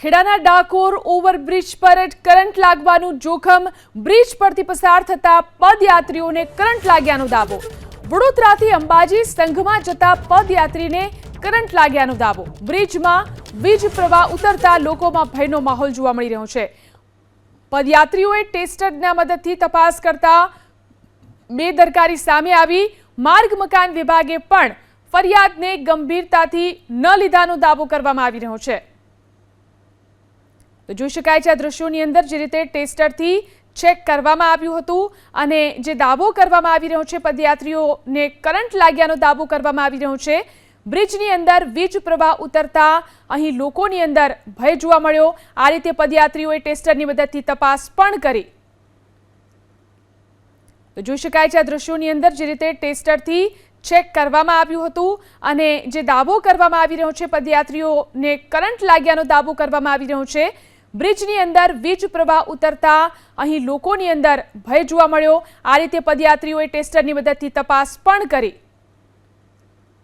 ખેડાના Dakor overbridge પર current લાગવાનું જોખમ. બ્રિજ પરથી પસાર થતા પદયાત્રીઓને કરંટ લાગ્યાનો દાવો. વડોદરાથી અંબાજી સંઘમાં જતા પદયાત્રીને કરંટ લાગ્યાનો દાવો. બ્રિજમાં વીજ પ્રવાહ ઉતરતા લોકોમાં ભયનો માહોલ જોવા મળી રહ્યો છે. પદયાત્રીઓએ ટેસ્ટરના મદદથી તપાસ કરતા બેદરકારી સામે આવી. માર્ગ મકાન વિભાગે પણ ફરિયાદને ગંભીરતાથી ન લીધાનો દાવો કરવામાં આવી રહ્યો છે. તો જોઈ શકાય છે આ દ્રશ્યોની અંદર જે રીતે ટેસ્ટરથી ચેક કરવામાં આવ્યું હતું અને જે દાવો કરવામાં આવી રહ્યો છે, પદયાત્રીઓને કરંટ લાગ્યાનો દાવો કરવામાં આવી રહ્યો છે. બ્રિજની અંદર વીજ પ્રવાહ ઉતરતા અહીં લોકોની અંદર ભય જોવા મળ્યો. આ રીતે પદયાત્રીઓએ ટેસ્ટરની મદદથી તપાસ પણ કરી. તો જોઈ શકાય છે આ દ્રશ્યોની અંદર જે રીતે ટેસ્ટરથી ચેક કરવામાં આવ્યું હતું અને જે દાવો કરવામાં આવી રહ્યો છે, પદયાત્રીઓને કરંટ લાગ્યાનો દાવો કરવામાં આવી રહ્યો છે. બ્રિજની અંદર વીજ પ્રવાહ ઉતરતા અહીં લોકોની અંદર ભય જોવા મળ્યો. આ રીતે પદયાત્રીઓએ ટેસ્ટરની મદદથી તપાસ પણ કરી.